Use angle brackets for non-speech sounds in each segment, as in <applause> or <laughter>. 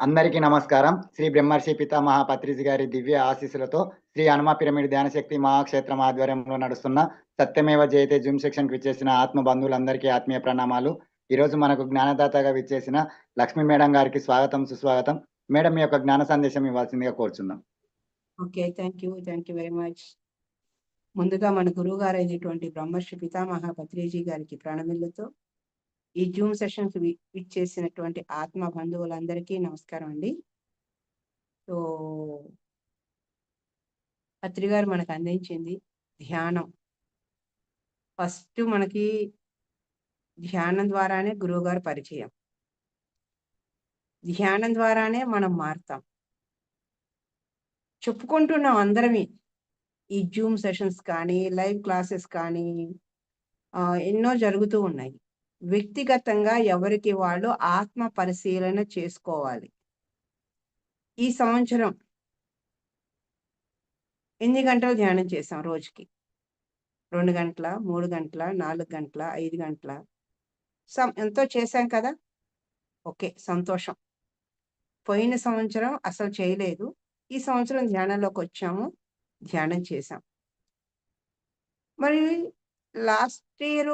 అందరికీ నమస్కారం. శ్రీ బ్రహ్మర్షి పితామహ పత్రిజి గారి దివ్య ఆశీస్సులతో శ్రీ హనుమ పిరమిడ్ ధ్యానశక్తి మహాక్షేత్రం ఆధ్వర్యంలో నడుస్తున్న సత్యమేవ జయతే జూమ్ సెక్షన్ విచ్చేసిన ఆత్మ బంధువులందరికీ ఆత్మీయ ప్రణామాలు. ఈరోజు మనకు జ్ఞానదాతగా విచ్చేసిన లక్ష్మీ మేడం గారికి స్వాగతం సుస్వాగతం. మేడం మీ యొక్క జ్ఞాన సందేశం ఇవ్వాల్సిందిగా కోరుచున్నాం. Okay thank you thank you very much. ముందుగా మన గురువు గారు అయినటువంటి బ్రహ్మర్షి పితామహ పత్రిజీ గారికి ప్రణమిల్లతో ఈ జూమ్ సెషన్స్ ఇచ్చేసినటువంటి ఆత్మ బంధువులందరికీ నమస్కారం అండి. సో అత్రి గారు మనకు అందించింది ధ్యానం. ఫస్ట్ మనకి ధ్యానం ద్వారానే గురువు గారు పరిచయం. ధ్యానం ద్వారానే మనం మారుతాం. చెప్పుకుంటున్నాం అందరమే ఈ జూమ్ సెషన్స్ కానీ లైవ్ క్లాసెస్ కానీ ఎన్నో జరుగుతూ ఉన్నాయి. వ్యక్తిగతంగా ఎవరికి వాళ్ళు ఆత్మ పరిశీలన చేసుకోవాలి. ఈ సంవత్సరం ఎన్ని గంటలు ధ్యానం చేసాం రోజుకి? రెండు గంటల మూడు గంటల నాలుగు గంటల ఐదు గంటల? సం ఎంతో చేశాం కదా? ఓకే సంతోషం. పోయిన సంవత్సరం అసలు చేయలేదు. ఈ సంవత్సరం ధ్యానంలోకి వచ్చాము ధ్యానం చేశాం. మరి లాస్ట్ ఇయర్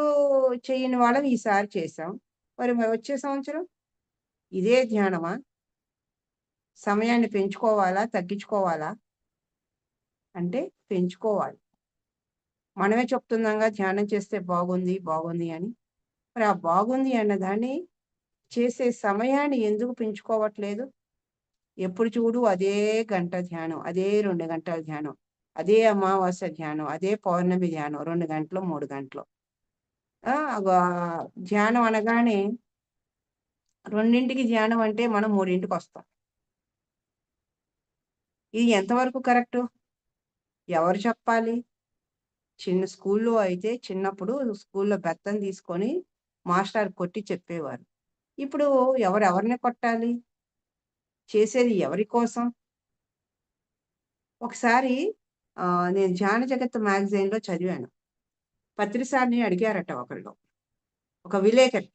చేయని వాళ్ళం ఈసారి చేసాం మరి వచ్చే సంవత్సరం? ఇదే ధ్యానమా? సమయాన్ని పెంచుకోవాలా? తగ్గించుకోవాలా? అంటే పెంచుకోవాలి. మనమే చెప్తున్నాగా ధ్యానం చేస్తే బాగుంది బాగుంది అని. మరి ఆ బాగుంది అన్నదాన్ని చేసే సమయాన్ని ఎందుకు పెంచుకోవట్లేదు? ఎప్పుడు చూడు అదే గంట ధ్యానం అదే రెండు గంటల ధ్యానం. అదే అమావాస్య ధ్యానం అదే పౌర్ణమి ధ్యానం రెండు గంటలు మూడు గంటలు. ధ్యానం అనగానే రెండింటికి ధ్యానం అంటే మనం మూడింటికి వస్తాం. ఇది ఎంతవరకు కరెక్ట్? ఎవరు చెప్పాలి? చిన్న స్కూల్లో అయితే చిన్నప్పుడు స్కూల్లో బెత్తం తీసుకొని మాస్టర్ కొట్టి చెప్పేవారు. ఇప్పుడు ఎవరు ఎవరిని కొట్టాలి? చేసేది ఎవరి కోసం? ఒకసారి నేను ధ్యాన జగత్ మ్యాగజైన్లో చదివాను. పత్రిసార్ని అడిగారట ఒకళ్ళు. ఒక విలేకరి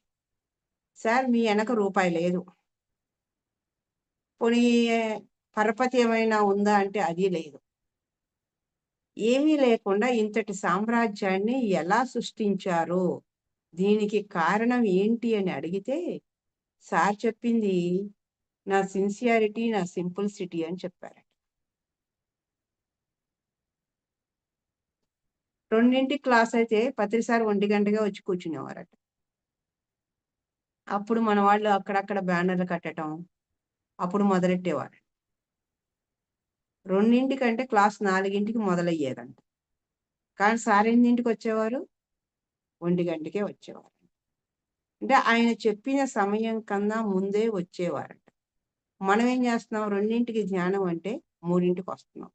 సార్ మీ వెనక రూపాయి లేదు. పోనీ పరపతి ఏమైనా ఉందా? అంటే అది లేదు. ఏమీ లేకుండా ఇంతటి సామ్రాజ్యాన్ని ఎలా సృష్టించారు? దీనికి కారణం ఏంటి? అని అడిగితే సార్ చెప్పింది నా సిన్సియారిటీ నా సింపుల్సిటీ అని చెప్పారు రెండింటి క్లాస్ అయితే పత్రిసారి ఒంటి గంటగా వచ్చి కూర్చునేవారట. అప్పుడు మన వాళ్ళు అక్కడక్కడ బ్యానర్లు కట్టడం అప్పుడు మొదలెట్టేవారు. రెండింటికంటే క్లాస్ నాలుగింటికి మొదలయ్యేదంట. కానీ సార్ ఎన్నింటికి వచ్చేవారు? ఒంటి గంటకే వచ్చేవారు. అంటే ఆయన చెప్పిన సమయం కన్నా ముందే వచ్చేవారంట. మనం ఏం చేస్తున్నాం? రెండింటికి ధ్యానం అంటే మూడింటికి వస్తున్నాం.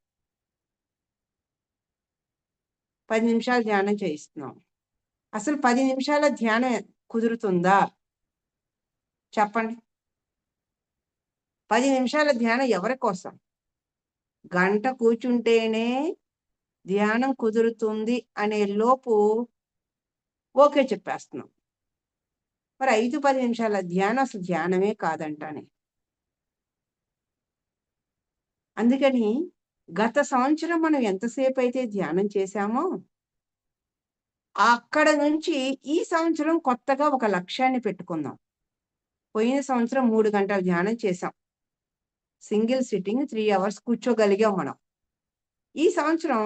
పది నిమిషాలు ధ్యానం చేయిస్తున్నాం అసలు పది నిమిషాల ధ్యానం కుదురుతుందా? చెప్పండి. పది నిమిషాల ధ్యానం ఎవరి కోసం? గంట కూర్చుంటేనే ధ్యానం కుదురుతుంది అనే లోపు ఓకే చెప్పేస్తున్నాం. మరి ఐదు పది నిమిషాల ధ్యానం అసలు ధ్యానమే కాదంటానే. అందుకని గత సంవత్సరం మనం ఎంతసేపు అయితే ధ్యానం చేశామో అక్కడ నుంచి ఈ సంవత్సరం కొత్తగా ఒక లక్ష్యాన్ని పెట్టుకుందాం. పోయిన సంవత్సరం మూడు గంటలు ధ్యానం చేసాం సింగిల్ సిట్టింగ్ త్రీ అవర్స్ కూర్చోగలిగాం మనం. ఈ సంవత్సరం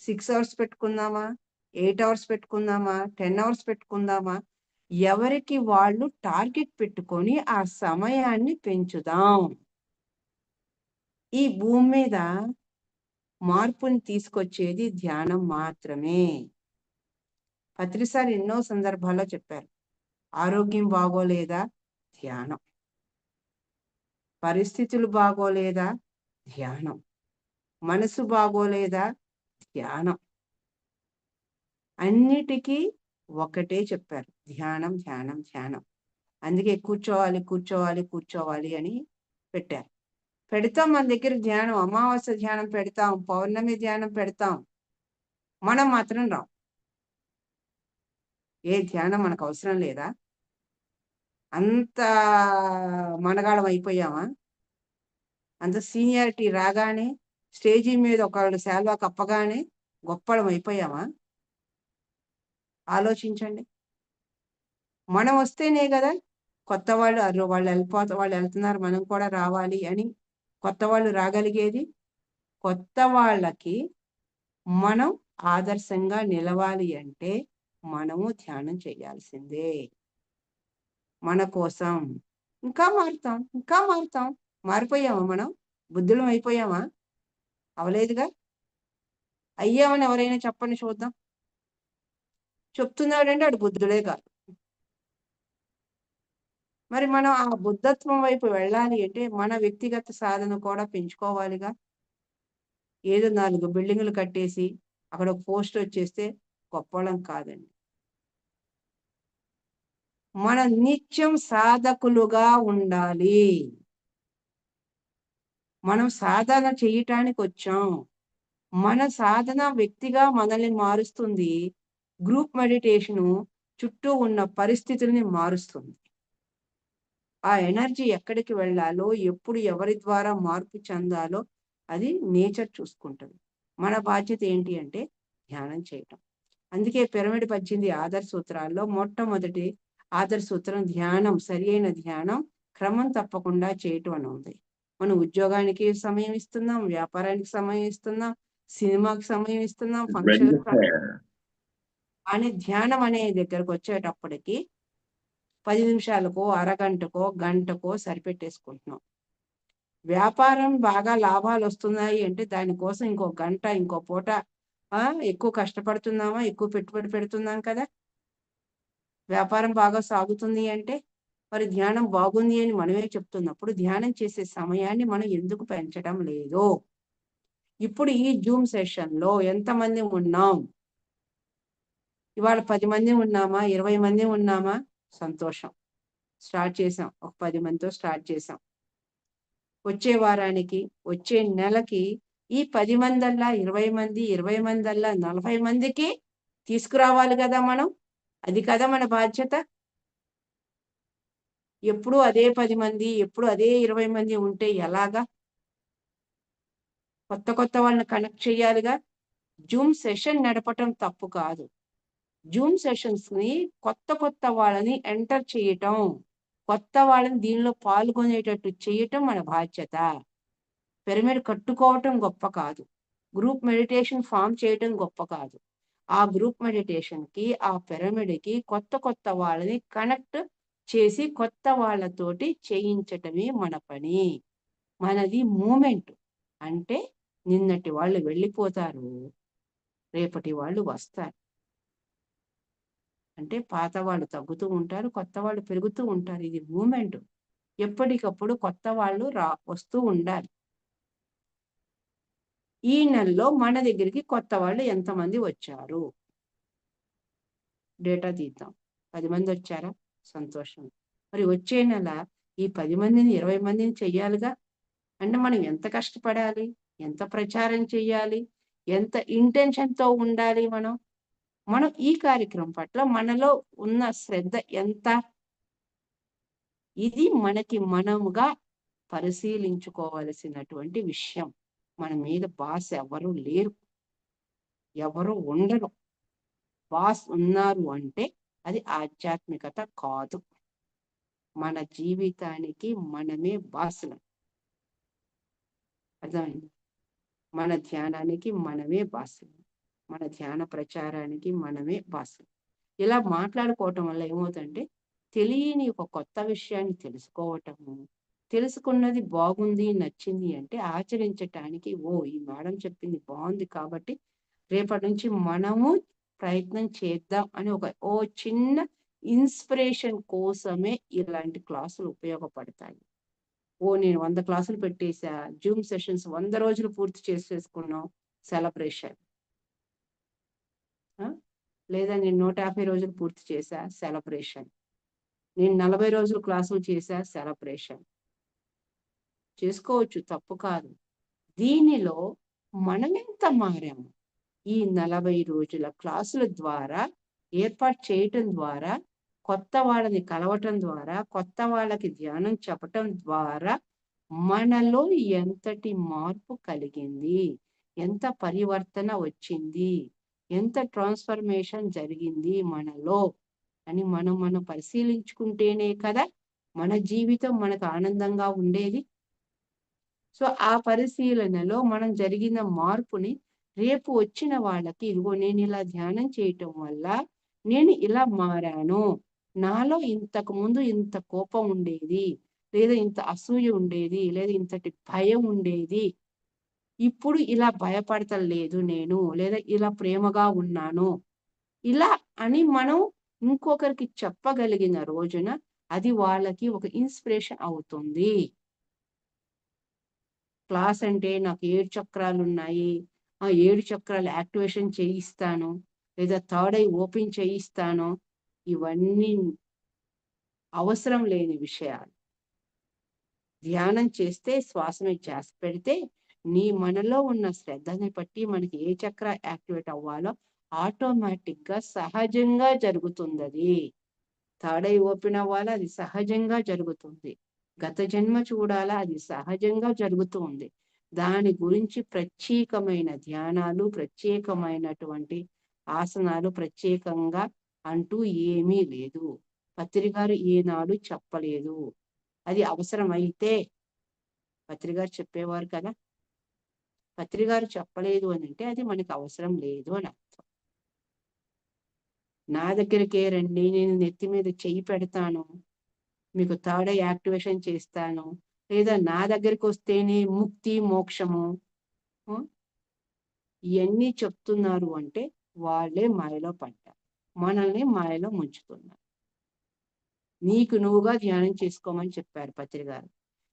సిక్స్ అవర్స్ పెట్టుకుందామా? ఎయిట్ అవర్స్ పెట్టుకుందామా? టెన్ అవర్స్ పెట్టుకుందామా? ఎవరికి వాళ్ళు టార్గెట్ పెట్టుకొని ఆ సమయాన్ని పెంచుదాం. ఈ భూమి మీద మార్పుని తీసుకొచ్చేది ధ్యానం మాత్రమే. పత్రిసారి ఎన్నో సందర్భాల్లో చెప్పారు. ఆరోగ్యం బాగోలేదా? ధ్యానం. పరిస్థితులు బాగోలేదా? ధ్యానం. మనసు బాగోలేదా? ధ్యానం. అన్నిటికీ ఒకటే చెప్పారు. ధ్యానం ధ్యానం ధ్యానం. అందుకే కూర్చోవాలి కూర్చోవాలి కూర్చోవాలి అని పెట్టారు. పెడతాం మన దగ్గర ధ్యానం అమావాస్య ధ్యానం పెడతాం పౌర్ణమి ధ్యానం పెడతాం. మనం మాత్రం రాం. ఏ ధ్యానం మనకు అవసరం లేదా? అంత మనగాళం అయిపోయామా? అంత సీనియారిటీ రాగానే స్టేజీ మీద ఒకళ్ళు శాల్వా కప్పగానే గొప్పలం అయిపోయామా? ఆలోచించండి. మనం వస్తేనే కదా కొత్త వాళ్ళు వాళ్ళు వెళ్ళిపోతా వాళ్ళు వెళ్తున్నారు మనం కూడా రావాలి అని కొత్త వాళ్ళు రాగలిగేది? కొత్త వాళ్ళకి మనం ఆదర్శంగా నిలవాలి అంటే మనము ధ్యానం చేయాల్సిందే. మన కోసం. ఇంకా మారుతాం ఇంకా మారుతాం. మారిపోయామా మనం? బుద్ధులం అయిపోయామా? అవలేదుగా? అయ్యామని ఎవరైనా చెప్పండి చూద్దాం. చెప్తున్నాడంటే అడు బుద్ధుడే కాదు. మరి మనం ఆ బుద్ధత్వం వైపు వెళ్ళాలి అంటే మన వ్యక్తిగత సాధన కూడా పెంచుకోవాలిగా. ఏదో నాలుగు బిల్డింగులు కట్టేసి అక్కడ ఒక పోస్ట్ వచ్చేస్తే గొప్పలం కాదండి. మన నిత్యం సాధకులుగా ఉండాలి. మనం సాధన చేయటానికి వచ్చాం. మన సాధన వ్యక్తిగా మనల్ని మారుస్తుంది. గ్రూప్ మెడిటేషను చుట్టూ ఉన్న పరిస్థితుల్ని మారుస్తుంది. ఆ ఎనర్జీ ఎక్కడికి వెళ్ళాలో ఎప్పుడు ఎవరి ద్వారా మార్పు చెందాలో అది నేచర్ చూసుకుంటుంది. మన బాధ్యత ఏంటి అంటే ధ్యానం చేయటం. అందుకే పిరమిడ్ పద్దెనిమిది ఆధార సూత్రాల్లో మొట్టమొదటి ఆధార సూత్రం ధ్యానం సరి అయిన ధ్యానం క్రమం తప్పకుండా చేయటం అని ఉంది. మనం ఉద్యోగానికి సమయం ఇస్తున్నాం వ్యాపారానికి సమయం ఇస్తున్నాం సినిమాకి సమయం ఇస్తున్నాం ఫంక్షన్ అని ధ్యానం అనే దగ్గరకు వచ్చేటప్పటికి పది నిమిషాలకో అరగంటకో గంటకో సరిపెట్టేసుకుంటున్నాం. వ్యాపారం బాగా లాభాలు వస్తున్నాయి అంటే దానికోసం ఇంకో గంట ఇంకో పూట ఎక్కువ కష్టపడుతున్నామా ఎక్కువ పెట్టుబడి పెడుతున్నాం కదా. వ్యాపారం బాగా సాగుతుంది అంటే మరి ధ్యానం బాగుంది అని మనమే చెప్తున్నప్పుడు ధ్యానం చేసే సమయాన్ని మనం ఎందుకు పెంచడం లేదు? ఇప్పుడు ఈ జూమ్ సెషన్లో ఎంతమంది ఉన్నాం? ఇవాళ పది మంది ఉన్నామా? ఇరవై మంది ఉన్నామా? సంతోషం. స్టార్ట్ చేసాం ఒక పది మందితో స్టార్ట్ చేసాం వచ్చే వారానికి వచ్చే నెలకి ఈ పది మందల్లా ఇరవై మంది ఇరవై మందల్లా నలభై మందికి తీసుకురావాలి కదా మనం? అది కదా మన బాధ్యత? ఎప్పుడు అదే పది మంది ఎప్పుడు అదే ఇరవై మంది ఉంటే ఎలాగా? కొత్త కొత్త వాళ్ళని కనెక్ట్ చేయాలిగా? జూమ్ సెషన్ నడపటం తప్పు కాదు. జూమ్ సెషన్స్ని కొత్త కొత్త వాళ్ళని ఎంటర్ చేయటం. కొత్త వాళ్ళని దీనిలో పాల్గొనేటట్టు చేయటం మన బాధ్యత. పిరమిడ్ కట్టుకోవటం గొప్ప కాదు. గ్రూప్ మెడిటేషన్ ఫామ్ చేయటం గొప్ప కాదు. ఆ గ్రూప్ మెడిటేషన్కి ఆ పిరమిడ్కి కొత్త కొత్త వాళ్ళని కనెక్ట్ చేసి కొత్త వాళ్ళతోటి చేయించటమే మన పని. మనది మూమెంట్. అంటే నిన్నటి వాళ్ళు వెళ్ళిపోతారు. రేపటి వాళ్ళు వస్తారు. అంటే పాత వాళ్ళు తగ్గుతూ ఉంటారు కొత్త వాళ్ళు పెరుగుతూ ఉంటారు. ఇది మూమెంట్. ఎప్పటికప్పుడు కొత్త వాళ్ళు రా వస్తూ ఉండాలి. ఈ నెలలో మన దగ్గరికి కొత్త వాళ్ళు ఎంతమంది వచ్చారు? డేటా తీద్దాం. పది మంది వచ్చారా? సంతోషం. మరి వచ్చే నెల ఈ పది మందిని ఇరవై మందిని చెయ్యాలిగా? అంటే మనం ఎంత కష్టపడాలి? ఎంత ప్రచారం చెయ్యాలి? ఎంత ఇంటెన్షన్తో ఉండాలి మనం? మనం ఈ కార్యక్రమం పట్ల మనలో ఉన్న శ్రద్ధ ఎంత? ఇది మనకి మనముగా పరిశీలించుకోవలసినటువంటి విషయం. మన మీద బాస్ ఎవరు లేరు. ఎవరు ఉండరు. బాస్ ఉన్నారు అంటే అది ఆధ్యాత్మికత కాదు. మన జీవితానికి మనమే బాసులం. అర్థమైంది? మన ధ్యానానికి మనమే బాసులం. మన ధ్యాన ప్రచారానికి మనమే బాసులం ఇలా మాట్లాడుకోవటం వల్ల ఏమవుతుందంటే తెలియని ఒక కొత్త విషయాన్ని తెలుసుకోవటము తెలుసుకున్నది బాగుంది నచ్చింది అంటే ఆచరించటానికి ఓ ఈ మేడం చెప్పింది బాగుంది కాబట్టి రేపటి నుంచి మనము ప్రయత్నం చేద్దాం అని ఒక ఓ చిన్న ఇన్స్పిరేషన్ కోసమే ఇలాంటి క్లాసులు ఉపయోగపడతాయి. ఓ నేను వంద క్లాసులు పెట్టేసా జూమ్ సెషన్స్ వంద రోజులు పూర్తి చేసేసుకున్నాం సెలబ్రేషన్. లేదా నేను నూట యాభై రోజులు పూర్తి చేశా? సెలబ్రేషన్. నేను నలభై రోజులు క్లాసులు చేశా? సెలబ్రేషన్. చేసుకోవచ్చు తప్పు కాదు. దీనిలో మనం ఎంత మారాము? ఈ నలభై రోజుల క్లాసుల ద్వారా ఏర్పాటు చేయటం ద్వారా కొత్త వాళ్ళని కలవటం ద్వారా కొత్త వాళ్ళకి ధ్యానం చెప్పటం ద్వారా మనలో ఎంతటి మార్పు కలిగింది? ఎంత పరివర్తన వచ్చింది? ఎంత ట్రాన్స్ఫర్మేషన్ జరిగింది మనలో అని మనం మనం పరిశీలించుకుంటేనే కదా మన జీవితం మనకు ఆనందంగా ఉండేది. సో ఆ పరిశీలనలో మనం జరిగిన మార్పుని రేపు వచ్చిన వాళ్ళకి ఇదిగో నేను ఇలా ధ్యానం చేయటం వల్ల నేను ఇలా మారాను. నాలో ఇంతకు ముందు ఇంత కోపం ఉండేది లేదా ఇంత అసూయ ఉండేది లేదా ఇంతటి భయం ఉండేది ఇప్పుడు ఇలా భయపడతలేదు నేను లేదా ఇలా ప్రేమగా ఉన్నాను ఇలా అని మనం ఇంకొకరికి చెప్పగలిగిన రోజున అది వాళ్ళకి ఒక ఇన్స్పిరేషన్ అవుతుంది. క్లాస్ అంటే నాకు ఏడు చక్రాలు ఉన్నాయి ఆ ఏడు చక్రాలు యాక్టివేషన్ చేయిస్తాను లేదా థర్డ్ ఐ ఓపెన్ చేయిస్తాను ఇవన్నీ అవసరం లేని విషయాలు. ధ్యానం చేస్తే శ్వాస మీద చేసి పెడితే నీ మనలో ఉన్న శ్రద్ధని బట్టి మనకి ఏ చక్ర యాక్టివేట్ అవ్వాలో ఆటోమేటిక్గా సహజంగా జరుగుతుంది అది థర్డ్ ఐ ఓపెన్ అవ్వాలా? అది సహజంగా జరుగుతుంది. గత జన్మ చూడాలా? అది సహజంగా జరుగుతుంది దాని గురించి ప్రత్యేకమైన ధ్యానాలు ప్రత్యేకమైనటువంటి ఆసనాలు ప్రత్యేకంగా అంటూ ఏమీ లేదు. పత్రికారు ఏనాడు చెప్పలేదు. అది అవసరమైతే పత్రికారు చెప్పేవారు కదా? పత్రికారు చెప్పలేదు అని అంటే అది మనకి అవసరం లేదు అని అర్థం. నా దగ్గరికే రండి నేను నెత్తి మీద చెయ్యి పెడతాను మీకు థర్డ్ యాక్టివేషన్ చేస్తాను. లేదా నా దగ్గరికి వస్తేనే ముక్తి మోక్షము ఇవన్నీ చెప్తున్నారు అంటే వాళ్ళే మాయలో పడ్డారు. మనల్ని మాయలో ముంచుతున్నారు. నీకు నువ్వుగా ధ్యానం చేసుకోమని చెప్పారు పత్రి గారు.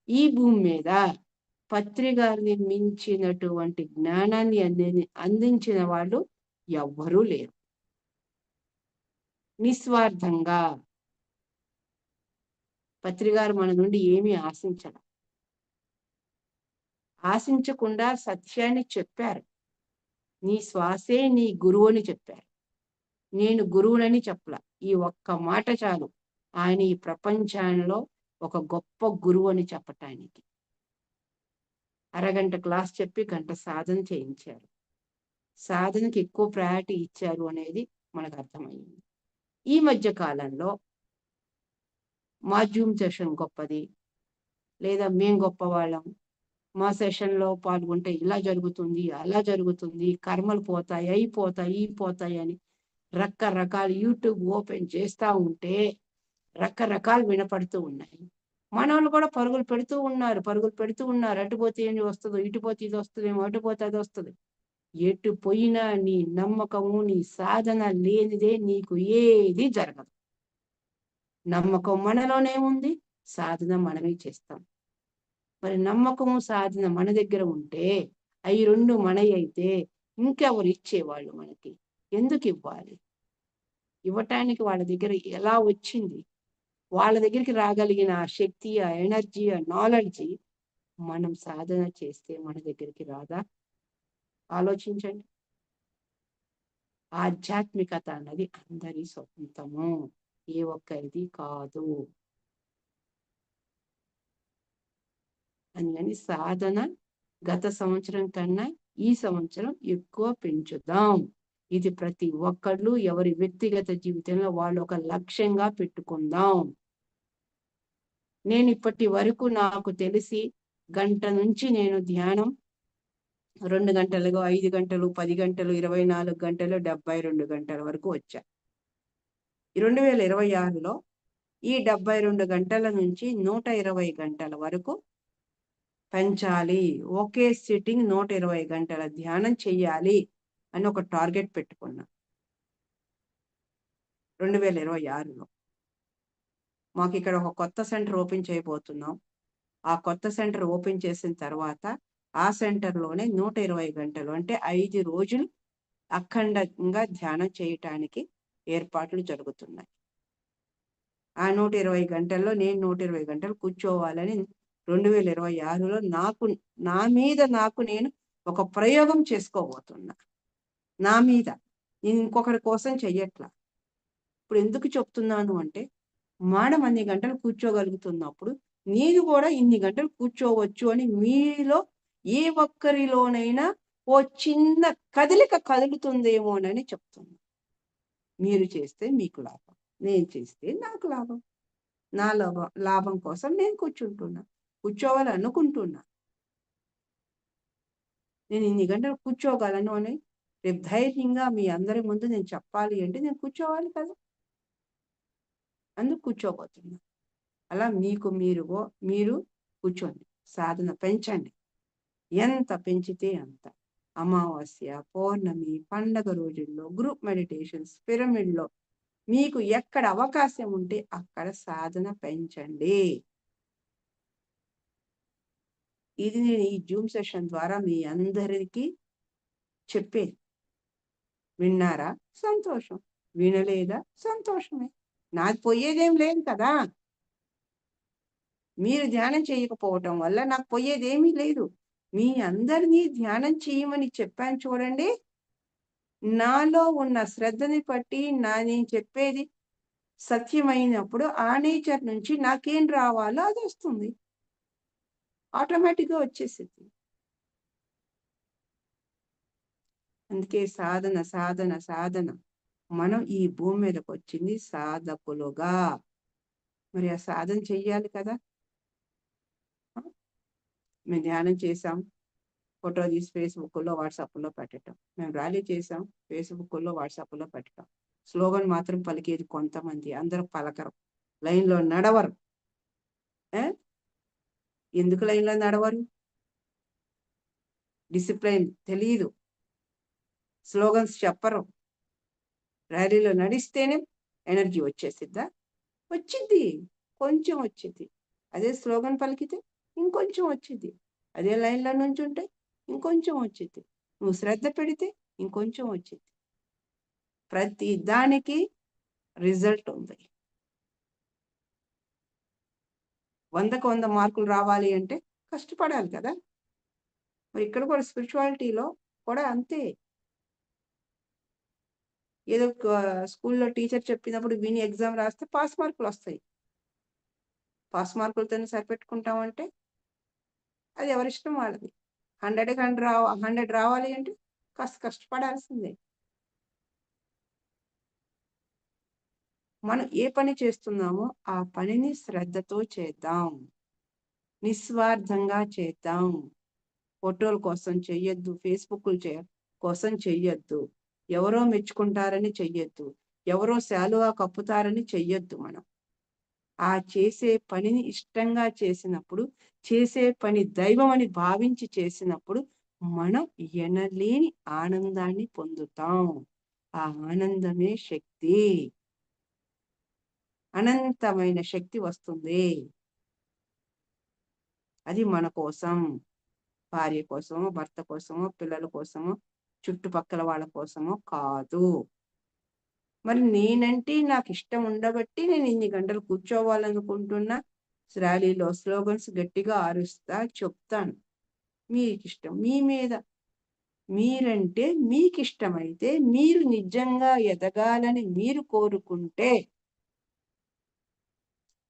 ఈ భూమి మీద పత్రి గారిని మించినటువంటి జ్ఞానాన్ని అంది అందించిన వాళ్ళు ఎవ్వరూ లేరు. నిస్వార్థంగా పత్రిగారు మన నుండి ఏమీ ఆశించడం ఆశించకుండా సత్యాన్ని చెప్పారు. నీ శ్వాసే నీ గురువు అని చెప్పారు. నేను గురువునని చెప్పలా. ఈ ఒక్క మాట చాలు. ఆయన ఈ ప్రపంచంలో ఒక గొప్ప గురువు అని చెప్పటానికి. అరగంట క్లాస్ చెప్పి గంట సాధన చేయించారు. సాధనకి ఎక్కువ ప్రయారిటీ ఇచ్చారు అనేది మనకు అర్థమైంది ఈ మధ్య కాలంలో మా జూమ్ సెషన్ గొప్పది లేదా మేం గొప్పవాళ్ళం. మా సెషన్లో పాల్గొంటే ఇలా జరుగుతుంది అలా జరుగుతుంది కర్మలు పోతాయి అయిపోతాయి ఈ పోతాయి అని రకరకాల యూట్యూబ్ ఓపెన్ చేస్తూ ఉంటే రకరకాలు వినపడుతూ ఉన్నాయి. మన వాళ్ళు కూడా పరుగులు పెడుతూ ఉన్నారు పరుగులు పెడుతూ ఉన్నారు. అటు పోతే ఏం వస్తుందో ఇటు పోతే ఇది వస్తుందేమో అటు పోతే అది వస్తుంది. ఎటు పోయినా నీ నమ్మకము నీ సాధన లేనిదే నీకు ఏది జరగదు. నమ్మకం మనలోనే ఉంది సాధన మనమే చేస్తాం. మరి నమ్మకము సాధన మన దగ్గర ఉంటే అవి రెండు మనవి అయితే ఇంకెవరు ఇచ్చేవాళ్ళు మనకి? ఎందుకు ఇవ్వాలి? ఇవ్వటానికి వాళ్ళ దగ్గర ఎలా వచ్చింది? వాళ్ళ దగ్గరికి రాగలిగిన ఆ శక్తి ఆ ఎనర్జీ ఆ నాలెడ్జి మనం సాధన చేస్తే మన దగ్గరికి రాదా? ఆలోచించండి. ఆధ్యాత్మికత అన్నది అందరి సొంతము ఏ ఒక్కరిది కాదు. అందుకని సాధన గత సంవత్సరం కన్నా ఈ సంవత్సరం ఎక్కువ పెంచుదాం. ఇది ప్రతి ఒక్కళ్ళు ఎవరి వ్యక్తిగత జీవితంలో వాళ్ళు ఒక లక్ష్యంగా పెట్టుకుందాం. నేను ఇప్పటి వరకు నాకు తెలిసి గంట నుంచి నేను ధ్యానం రెండు గంటలుగా ఐదు గంటలు పది గంటలు ఇరవై నాలుగు గంటలు డెబ్బై రెండు గంటల వరకు వచ్చా. రెండు వేల ఇరవై ఆరులో ఈ డెబ్బై రెండు గంటల నుంచి నూట ఇరవై గంటల వరకు పెంచాలి. ఒకే సిట్టింగ్ నూట ఇరవై గంటల ధ్యానం చెయ్యాలి. అని ఒక టార్గెట్ పెట్టుకున్నా. రెండు వేల ఇరవై ఆరులో. మాకు ఇక్కడ ఒక కొత్త సెంటర్ ఓపెన్ చేయబోతున్నాం. ఆ కొత్త సెంటర్ ఓపెన్ చేసిన తర్వాత ఆ సెంటర్లోనే నూట ఇరవై గంటలు అంటే ఐదు రోజులు అఖండంగా ధ్యానం చేయటానికి ఏర్పాట్లు జరుగుతున్నాయి. ఆ నూట ఇరవై గంటల్లో నేను నూట ఇరవై గంటలు కూర్చోవాలని రెండు వేల ఇరవై ఆరులో నాకు నా మీద నాకు నేను ఒక ప్రయోగం చేసుకోబోతున్నా. నా మీద నేను ఇంకొకరి కోసం చెయ్యట్లా? ఇప్పుడు ఎందుకు చెప్తున్నాను అంటే మాడం అన్ని గంటలు కూర్చోగలుగుతున్నప్పుడు నేను కూడా ఇన్ని గంటలు కూర్చోవచ్చు అని మీలో ఏ ఒక్కరిలోనైనా ఓ చిన్న కదలిక కదులుతుందేమోనని చెప్తున్నా. మీరు చేస్తే మీకు లాభం నేను చేస్తే నాకు లాభం. నా లాభం లాభం కోసం నేను కూర్చుంటున్నా కూర్చోవాలనుకుంటున్నా. నేను ఇన్ని గంటలు కూర్చోగలను అని రేపు ధైర్యంగా మీ అందరి ముందు నేను చెప్పాలి అంటే నేను కూర్చోవాలి కదా? అందుకు కూర్చోబోతున్నా. అలా మీకు మీరు మీరు కూర్చోండి. సాధన పెంచండి. ఎంత పెంచితే అంత. అమావాస్య పౌర్ణమి పండగ రోజుల్లో గ్రూప్ మెడిటేషన్స్ పిరమిడ్లో మీకు ఎక్కడ అవకాశం ఉంటే అక్కడ సాధన పెంచండి. ఇది నేను ఈ జూమ్ సెషన్ ద్వారా మీ అందరికీ చెప్పేది. విన్నారా? సంతోషం. వినలేదా? సంతోషమే. నాకు పోయేదేం లేదు కదా. మీరు ధ్యానం చేయకపోవటం వల్ల నాకు పోయేదేమీ లేదు. మీ అందరినీ ధ్యానం చేయమని చెప్పాను చూడండి. నాలో ఉన్న శ్రద్ధని బట్టి నా నేను చెప్పేది సత్యమైనప్పుడు ఆ నేచర్ నుంచి నాకేం రావాలో అది వస్తుంది. ఆటోమేటిక్గా వచ్చేసింది అందుకే సాధన సాధన సాధన. మనం ఈ భూమి మీదకి వచ్చింది సాధకులుగా. మరి ఆ సాధన చెయ్యాలి కదా? మేము ధ్యానం చేసాం ఫోటో తీసి ఫేస్బుక్లో వాట్సాప్లో పెట్టడం మేము ర్యాలీ చేసాం ఫేస్బుక్లో వాట్సాప్లో పెట్టడం స్లోగన్ మాత్రం పలికేది కొంతమంది. అందరూ పలకరు. లైన్లో నడవరు. ఎందుకు లైన్లో నడవరు? డిసిప్లైన్ తెలియదు స్లోగన్స్ చెప్పరు. ర్యాలీలో నడిస్తేనే ఎనర్జీ వచ్చేసిద్దా? వచ్చింది కొంచెం వచ్చింది అదే స్లోగన్ పలికితే ఇంకొంచెం వచ్చింది అదే లైన్లో నుంచి ఉంటే ఇంకొంచెం వచ్చింది నువ్వు శ్రద్ధ పెడితే ఇంకొంచెం వచ్చింది ప్రతి దానికి రిజల్ట్ ఉంది. వందకు వంద మార్కులు రావాలి అంటే కష్టపడాలి కదా. మరి ఇక్కడ కూడా స్పిరిచువాలిటీలో కూడా అంతే. ఏదో స్కూల్లో టీచర్ చెప్పినప్పుడు విని ఎగ్జామ్ రాస్తే పాస్ మార్కులు వస్తాయి. పాస్ మార్కులతోనే సరిపెట్టుకుంటామంటే అది ఎవరిష్టం వాళ్ళది. హండ్రెడ్ హండ్రెడ్ రావ హండ్రెడ్ రావాలి అంటే కాస్త కష్టపడాల్సిందే. మనం ఏ పని చేస్తున్నామో ఆ పనిని శ్రద్ధతో చేద్దాం. నిస్వార్థంగా చేద్దాం. ఫోటోల కోసం చెయ్యొద్దు ఫేస్బుక్లు చే కోసం చెయ్యొద్దు. ఎవరో మెచ్చుకుంటారని చెయ్యొద్దు. ఎవరో శాలువా కప్పుతారని చెయ్యొద్దు మనం. ఆ చేసే పనిని ఇష్టంగా చేసినప్పుడు చేసే పని దైవం అని భావించి చేసినప్పుడు మనం ఎనలేని ఆనందాన్ని పొందుతాం. ఆ ఆనందమే శక్తి. అనంతమైన శక్తి వస్తుంది. అది మన కోసం భార్య కోసమో భర్త కోసమో పిల్లల కోసమో చుట్టుపక్కల వాళ్ళ కోసమో కాదు. మరి నేనంటే నాకు ఇష్టం ఉండబట్టి నేను ఇన్ని గంటలు కూర్చోవాలనుకుంటున్నా. ర్యాలీలో స్లోగన్స్ గట్టిగా ఆరుస్తా చెప్తాను. మీకు ఇష్టం మీ మీద మీరంటే మీకు ఇష్టమైతే మీరు నిజంగా ఎదగాలని మీరు కోరుకుంటే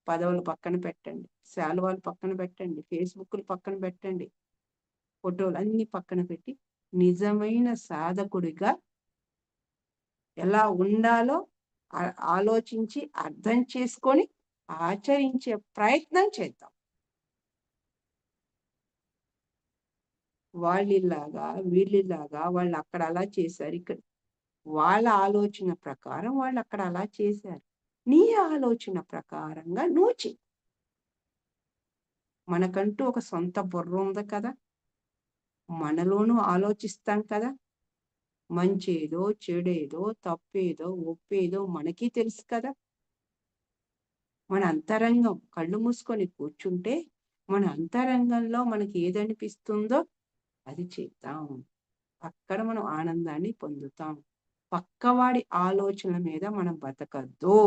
పదవులు పక్కన పెట్టండి. శాలువాలు పక్కన పెట్టండి. ఫేస్బుక్లు పక్కన పెట్టండి. ఫోటోలు అన్ని పక్కన పెట్టి నిజమైన సాధకుడిగా ఎలా ఉండాలో ఆలోచించి అర్థం చేసుకొని ఆచరించే ప్రయత్నం చేద్దాం. వాళ్ళిలాగా వీళ్ళిలాగా వాళ్ళు అక్కడ అలా చేశారు. ఇక్కడ వాళ్ళ ఆలోచన ప్రకారం వాళ్ళు అక్కడ అలా చేశారు. నీ ఆలోచన ప్రకారంగా నువ్వు చే మనకంటూ ఒక సొంత బుర్ర ఉంది కదా. మనలోనూ ఆలోచిస్తాం కదా. మంచేదో చెడేదో తప్పేదో ఒప్పేదో మనకి తెలుసు కదా. మన అంతరంగం కళ్ళు మూసుకొని కూర్చుంటే మన అంతరంగంలో మనకి ఏదనిపిస్తుందో అది చేద్దాం. అక్కడ మనం ఆనందాన్ని పొందుతాం. పక్కవాడి ఆలోచనల మీద మనం బతకద్దు.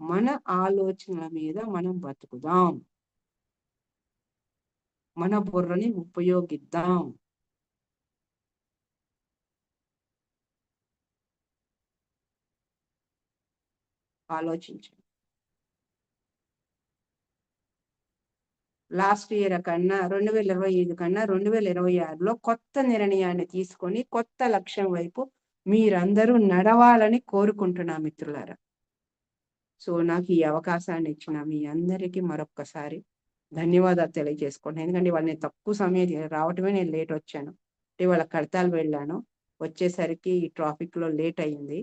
మన ఆలోచనల మీద మనం బతుకుదాం. మన బుర్రని ఉపయోగిద్దాం. ఆలోచించండి. లాస్ట్ ఇయర్ కన్నా రెండు వేల ఇరవై ఐదు కన్నా రెండు వేల ఇరవై ఆరులో కొత్త నిర్ణయాన్ని తీసుకొని కొత్త లక్ష్యం వైపు మీరందరూ నడవాలని కోరుకుంటున్నా మిత్రులారా. సో నాకు ఈ అవకాశాన్ని ఇచ్చిన మీ అందరికీ మరొక్కసారి ధన్యవాదాలు తెలియజేసుకుంటాను ఎందుకంటే ఇవాళ నేను తక్కువ సమయం రావటమే నేను లేట్ వచ్చాను. అంటే వాళ్ళ కడతాలు వెళ్ళాను. వచ్చేసరికి ఈ ట్రాఫిక్లో లేట్ అయ్యింది.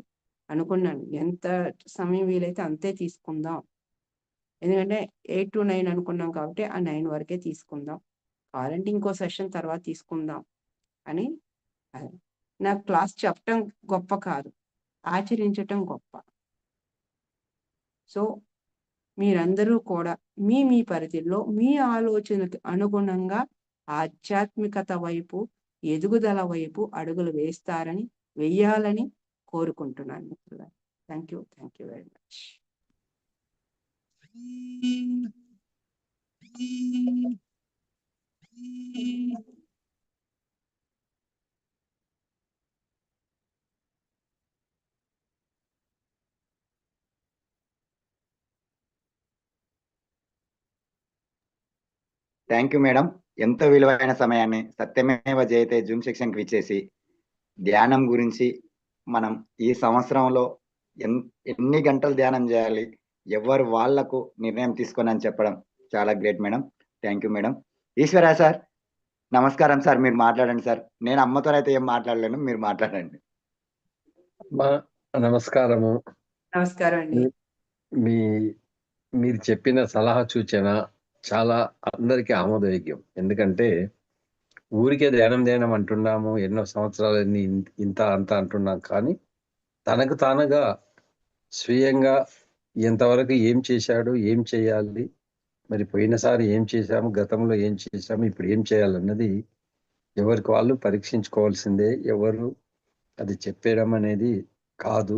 అనుకున్నాను ఎంత సమయం వీలైతే అంతే తీసుకుందాం. ఎందుకంటే ఎయిట్ టు నైన్ అనుకున్నాం కాబట్టి ఆ నైన్ వరకే తీసుకుందాం. కావాలంటే ఇంకో సెషన్ తర్వాత తీసుకుందాం అని నాకు క్లాస్ చెప్పటం గొప్ప కాదు. ఆచరించటం గొప్ప. సో మీరందరూ కూడా మీ మీ పరిధిలో మీ ఆలోచనకి అనుగుణంగా ఆధ్యాత్మికత వైపు ఎదుగుదల వైపు అడుగులు వేస్తారని వెయ్యాలని కోరుకుంటున్నాను మిత్రులారా. Thank you thank you very much thank you madam. ఎంతో విలువైన సమయాన్ని సత్యమేవ జయతే జూమ్ సెక్షన్కి ఇచ్చేసి ధ్యానం గురించి మనం ఈ సంవత్సరంలో ఎన్ ఎన్ని గంటలు ధ్యానం చేయాలి ఎవరు వాళ్ళకు నిర్ణయం తీసుకొని అని చెప్పడం చాలా great madam. Thank you madam. Eshwara sir నమస్కారం సార్ మీరు మాట్లాడండి సార్. నేను అమ్మతో అయితే ఏం మాట్లాడలేను మీరు మాట్లాడండి. మా నమస్కారము. నమస్కారం అండి. మీ మీరు చెప్పిన సలహా సూచన చాలా అందరికీ ఆమోదయోగ్యం. ఎందుకంటే ఊరికే ధ్యానం ధ్యానం అంటున్నాము ఎన్నో సంవత్సరాలన్నీ ఇంత అంత అంటున్నాం. కానీ తనకు తానుగా స్వీయంగా ఎంతవరకు ఏం చేశాడు ఏం చేయాలి మరి పోయినసారి ఏం చేశాము గతంలో ఏం చేశాము ఇప్పుడు ఏం చేయాలన్నది ఎవరికి వాళ్ళు పరీక్షించుకోవాల్సిందే. ఎవరు అది చెప్పేయడం అనేది కాదు.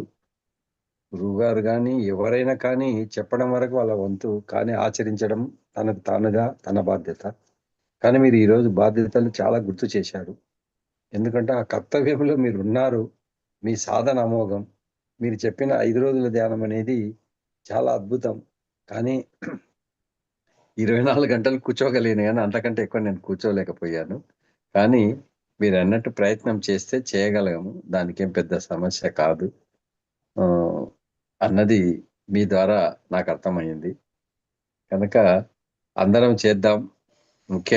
గురువుగారు కానీ ఎవరైనా కానీ చెప్పడం వరకు వాళ్ళ వంతు కానీ ఆచరించడం తనకు తానుగా తన బాధ్యత. కానీ మీరు ఈరోజు బాధ్యతలు చాలా గుర్తు చేశారు. ఎందుకంటే ఆ కర్తవ్యంలో మీరు ఉన్నారు మీ సాధన అమోఘం. మీరు చెప్పిన ఐదు రోజుల ధ్యానం అనేది చాలా అద్భుతం. కానీ <clears throat> ఇరవై నాలుగు గంటలు కూర్చోగలేను కానీ అంతకంటే ఎక్కువ నేను కూర్చోలేకపోయాను. కానీ మీరు అన్నట్టు ప్రయత్నం చేస్తే చేయగలము దానికి ఏం పెద్ద సమస్య కాదు. అన్నది మీ ద్వారా నాకు అర్థమైంది కనుక అందరం చేద్దాం. ముఖ్యంగా